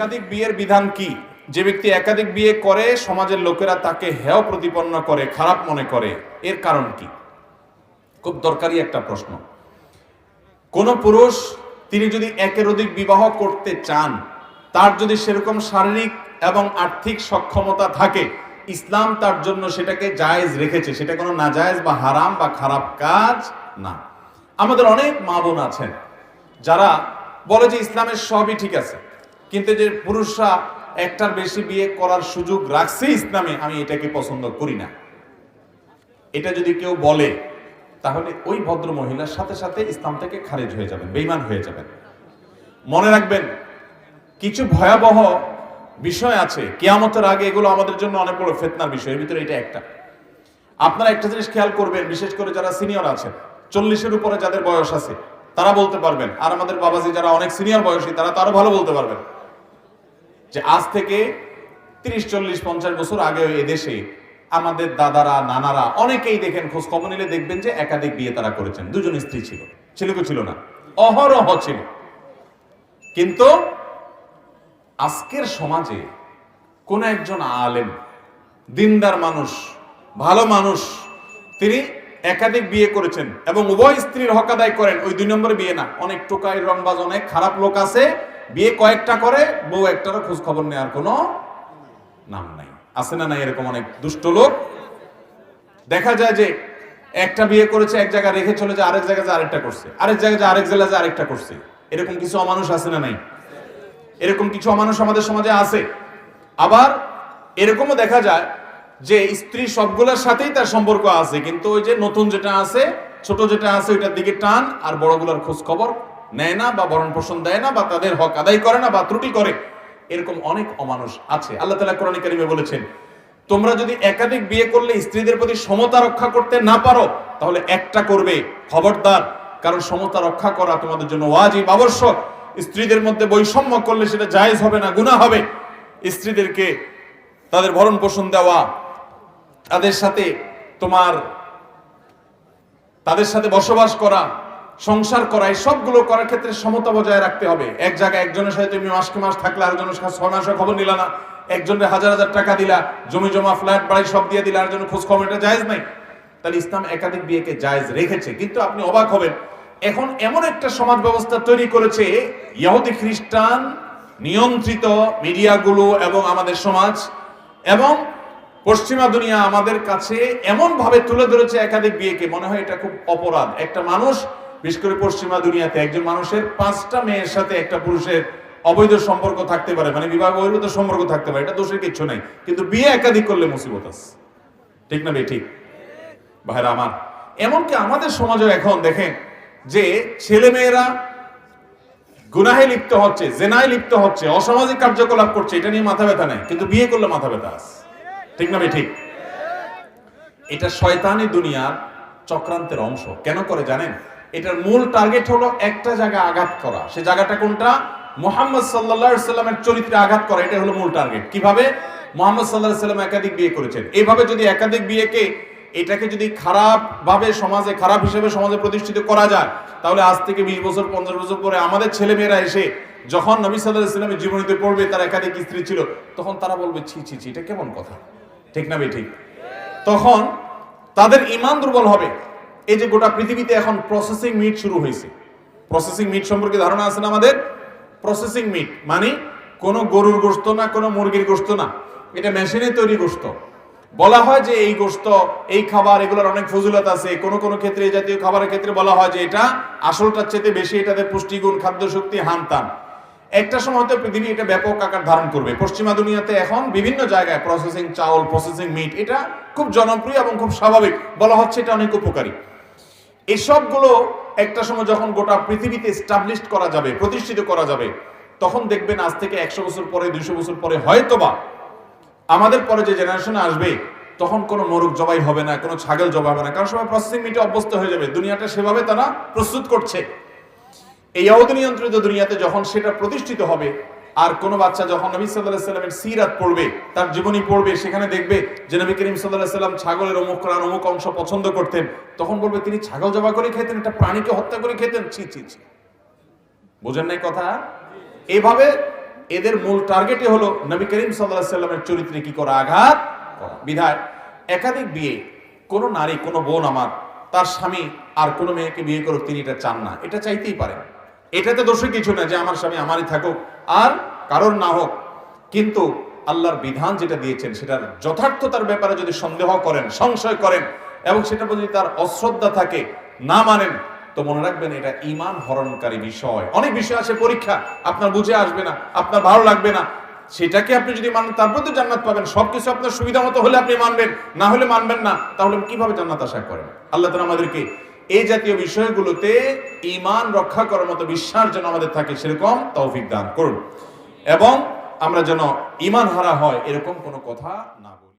একাধিক বিয়ের বিধান কি? যে ব্যক্তি একাধিক বিয়ে করে, সমাজের লোকেরা তাকে হেয় প্রতিপন্ন করে, খারাপ মনে করে, এর কারণ কি? খুব দরকারি একটা প্রশ্ন। কোন পুরুষ, তিনি যদি একের অধিক বিবাহ করতে চান, তার যদি সেরকম শারীরিক এবং আর্থিক সক্ষমতা থাকে, ইসলাম তার জন্য সেটাকে জায়েজ রেখেছে। সেটা কোনো নাজায়েজ বা হারাম বা খারাপ কাজ না। আমাদের অনেক মা বোন আছেন, যারা বলে যে ইসলামের সবই ঠিক আছে। কিন্তু যে পুরুষরা একটার বেশি বিয়ে করার সুযোগ রাখছে ইসলামে, আমি এটাকে পছন্দ করি না। এটা যদি কেউ বলে, তাহলে ওই ভদ্র মহিলার সাথে সাথে ইসলাম থেকে খারিজ হয়ে যাবেন বেইমান হয়ে যাবেন। মনে রাখবেন, কিছু ভয়াবহ বিষয় আছে। কেয়ামতের আগে এগুলো আমাদের জন্য অনেক বড় ফেতনার বিষয়, এর ভিতরে এটা একটা। আপনারা একটা জিনিস খেয়াল করবেন, বিশেষ করে যারা সিনিয়র আছেন, চল্লিশের উপরে যাদের বয়স আছে, তারা বলতে পারবেন, আর আমাদের বাবাজি যারা অনেক সিনিয়র বয়সী, তারা তারও ভালো বলতে পারবেন। যে আজ থেকে তিরিশ, চল্লিশ, পঞ্চাশ বছর আগে এদেশে আমাদের দাদারা, নানারা অনেকেই দেখেন খোঁজ খবর নিলে দেখবেন যে একাধিক বিয়ে তারা করেছেন। দুজন স্ত্রী ছিল ছিল কি ছিল না, অহরহ ছিল। কিন্তু আজকের সমাজে কোন একজন আলেম, দিনদার মানুষ, ভালো মানুষ, তিনি একাধিক বিয়ে করেছেন এবং উভয় স্ত্রীর হক আদায় করেন। ওই দুই নম্বরে বিয়ে না, অনেক টোকাই রংবাজ, অনেক খারাপ লোক আছে বিয়ে কয়েকটা করে, বউ একটারও খোঁজ খবর নেওয়ার কোনো নাম নাই। আছে না নাই এরকম অনেক দুষ্ট লোক? দেখা যায় যে একটা বিয়ে করেছে, এক জায়গায় রেখে চলে যায়, আরেক জায়গায় যে আরেকটা করছে। আরেক জায়গায় যে আরেক জেলায় যে আরেকটা করছে। এরকম কিছু অমানুষ আছে না নাই? এরকম কিছু অমানুষ আমাদের সমাজে আছে? আবার এরকমও দেখা যায় যে স্ত্রী সবগুলোর সাথেই তার সম্পর্ক আছে, কিন্তু ওই যে নতুন যেটা আছে, ছোট যেটা আছে, ওইটার দিকে টান, আর বড়গুলোর খোঁজ খবর নেয় না বা বরণ পোষণ দেয় না বা তাদের হক আদায় করে না বা ত্রুটি করে, এরকম অনেক অমানুষ আছে। আল্লাহ তালা কোরআন কারিমে বলেছেন, তোমরা যদি একাধিক বিয়ে করলে স্ত্রীদের প্রতি সমতা রক্ষা করতে না পারো, তাহলে একটা করবে খবরদার। কারণ সমতা রক্ষা করা তোমাদের জন্য ওয়াজিব, আবশ্যক। স্ত্রীদের মধ্যে বৈষম্য করলে সেটা জায়েজ হবে না, গুনাহ হবে। স্ত্রীদেরকে তাদের ভরণ পোষণ দেওয়া, তাদের সাথে তোমার, তাদের সাথে বসবাস করা সংসার করা এই সবগুলো করার ক্ষেত্রে সমতা বজায় রাখতে হবে। এক জায়গায় একজনের সাথে তুমি মাসকে মাস থাকলে আরেকজনের সাথে ছয় মাসের খবর নিলা না। একজনের হাজার হাজার টাকা দিলা, জমি জমা, ফ্ল্যাট বাড়ি সব দিয়ে দিলা, আরেকজনের খোঁজ খবর এটা জায়েজ নাই। তাহলে ইসলাম একাধিক বিয়েকে জায়েজ রেখেছে, কিন্তু আপনি অবাক হবেন। এখন এমন একটা সমাজ ব্যবস্থা তৈরি করেছে, ইহুদি খ্রিস্টান, নিয়ন্ত্রিত মিডিয়াগুলো এবং আমাদের সমাজ, এবং পশ্চিমা দুনিয়া আমাদের কাছে এমন ভাবে তুলে ধরেছে একাধিক বিয়েকে। মনে হয় এটা খুব অপরাধ। একটা মানুষ বিশেষ করে পশ্চিমা দুনিয়াতে একজন মানুষের পাঁচটা মেয়ের সাথে একটা পুরুষের অবৈধ সম্পর্ক থাকতে পারে মানে বিবাহ বহির্ভূত সম্পর্ক থাকতে পারে, এটা দোষের কিছু নেই। কিন্তু বিয়ে একাধিক করলে মুসিবত আছে। ঠিক না বে, ঠিক? ভাইরা আমার, এমনকি আমাদের সমাজে এখন দেখেন যে ছেলে মেয়েরা গুনাহে লিপ্ত হচ্ছে, জেনায় লিপ্ত হচ্ছে, অসামাজিক কার্যকলাপ করছে, এটা নিয়ে মাথা ব্যথা নেই, কিন্তু বিয়ে করলে মাথা ব্যথা আছে। ঠিক না ঠিক? এটা শয়তানি দুনিয়ার চক্রান্তের অংশ। কেন করে জানেন? এটার মূল টার্গেট হলো একটা জায়গায় আঘাত করা। সে জায়গাটা কোনটা? মোহাম্মদ সাল্লাহ সাল্লামের চরিত্রে আঘাত করা এটা হলো মূল টার্গেট কীভাবে? মোহাম্মদ সাল্লাহ সাল্লাম একাধিক বিয়ে করেছেন। এইভাবে যদি একাধিক বিয়েকে এটাকে যদি খারাপ ভাবে সমাজে, খারাপ হিসেবে সমাজে প্রতিষ্ঠিত করা যায়, তাহলে আজ থেকে বিশ বছর, পঞ্চাশ বছর পরে আমাদের ছেলেমেয়েরা এসে যখন নবী সাল্লাহ ইসলামের জীবনীতে পড়বে, তার একাধিক স্ত্রী ছিল, তখন তারা বলবে, ছি ছি ছি, এটা কেমন কথা? ঠিক না বে, ঠিক? তখন তাদের ইমান দুর্বল হবে। এই যে গোটা পৃথিবীতে এখন প্রসেসিং মিট শুরু হয়েছে। প্রসেসিং মিট সম্পর্কে ধারণা আছে না আমাদের? প্রসেসিং মিট মানে কোনো গরুর গোস্ত না, কোনো মুরগির গোস্ত না। এটা মেশিনে তৈরি গোস্ত বলা হয় যে এই গোস্ত এই খাবার, এগুলোর অনেক ফজিলত আছে। কোন কোন ক্ষেত্রে, এই জাতীয় খাবারের ক্ষেত্রে বলা হয় যে এটা আসলটার চেয়ে বেশি এটাতে পুষ্টিগুণ, খাদ্য শক্তি হানতাম একটা সময় তো পৃথিবী এটা ব্যাপক আকার ধারণ করবে। পশ্চিমা দুনিয়াতে এখন বিভিন্ন জায়গায় প্রসেসিং চাউল প্রসেসিং মিট এটা খুব জনপ্রিয় এবং খুব স্বাভাবিক। বলা হচ্ছে এটা অনেক উপকারী। এসবগুলো একটা সময় যখন গোটা পৃথিবীতে স্টাবলিশ করা যাবে, প্রতিষ্ঠিত করা যাবে, তখন দেখবেন আজ থেকে একশো বছর পরে, দুইশো বছর পরে হয়তোবা আমাদের পরে যে জেনারেশন আসবে, তখন কোনো মোরগ জবাই হবে না, কোনো ছাগল জবাই হবে না। কারণ সবাই প্রসেসিং মিটে অভ্যস্ত হয়ে যাবে। দুনিয়াটা সেভাবে তারা প্রস্তুত করছে। এই অবধি নিয়ন্ত্রিত দুনিয়াতে যখন সেটা প্রতিষ্ঠিত হবে আর কোন বাচ্চা যখন নবী সাল্লাহ সাল্লামের সিরাত পড়বে, তার জীবনী পড়বে, সেখানে দেখবে যে নবী করিম সাল্লাহ সাল্লাম ছাগলের অমুক করার অমুক অংশ পছন্দ করতেন। তখন বলবে, তিনি ছাগল জবা করে খেতেন, একটা প্রাণীকে হত্যা করে খেতেন। ছি ছি ছি। বোঝেন নাই কথা? এভাবে এদের মূল টার্গেটই হলো নবী করিম সাল্লাহ সাল্লামের চরিত্রে কি করা আঘাত বিধায় একাধিক বিয়ে, কোনো নারী, কোনো বোন আমার, তার স্বামী আর কোনো মেয়েকে বিয়ে করুক তিনি এটা চান না। এটা চাইতেই পারেন। এটাতে দোষে কিছু না যে আমার স্বামী আমারই থাকুক। আর কারোর না হোক, কিন্তু আল্লাহর বিধান যেটা দিয়েছেন, সেটার যথার্থতার ব্যাপারে যদি সন্দেহ করেন, সংশয় করেন, এবং সেটা যদি তার অশ্রদ্ধা থাকে, না মানেন, তো মনে রাখবেন এটা ইমান হরণকারী বিষয়। অনেক বিষয় আছে, পরীক্ষা, আপনার বুঝে আসবে না, আপনার ভালো লাগবে না। সেটাকে আপনি যদি মানেন, তারপর তো জান্নাত পাবেন। সবকিছু আপনার সুবিধা মতো হলে আপনি মানবেন, না হলে মানবেন না, তাহলে কীভাবে জান্নাত আশা করেন? আল্লাহ তালা আমাদেরকে এই জাতীয় বিষয়গুলোতে ইমান রক্ষা করার মতো বিশ্বাস যেন আমাদের থাকে, সেরকম তৌফিক দান করুন। এবং আমরা যেন ইমান হারা হয় এরকম কোনো কথা না বলি।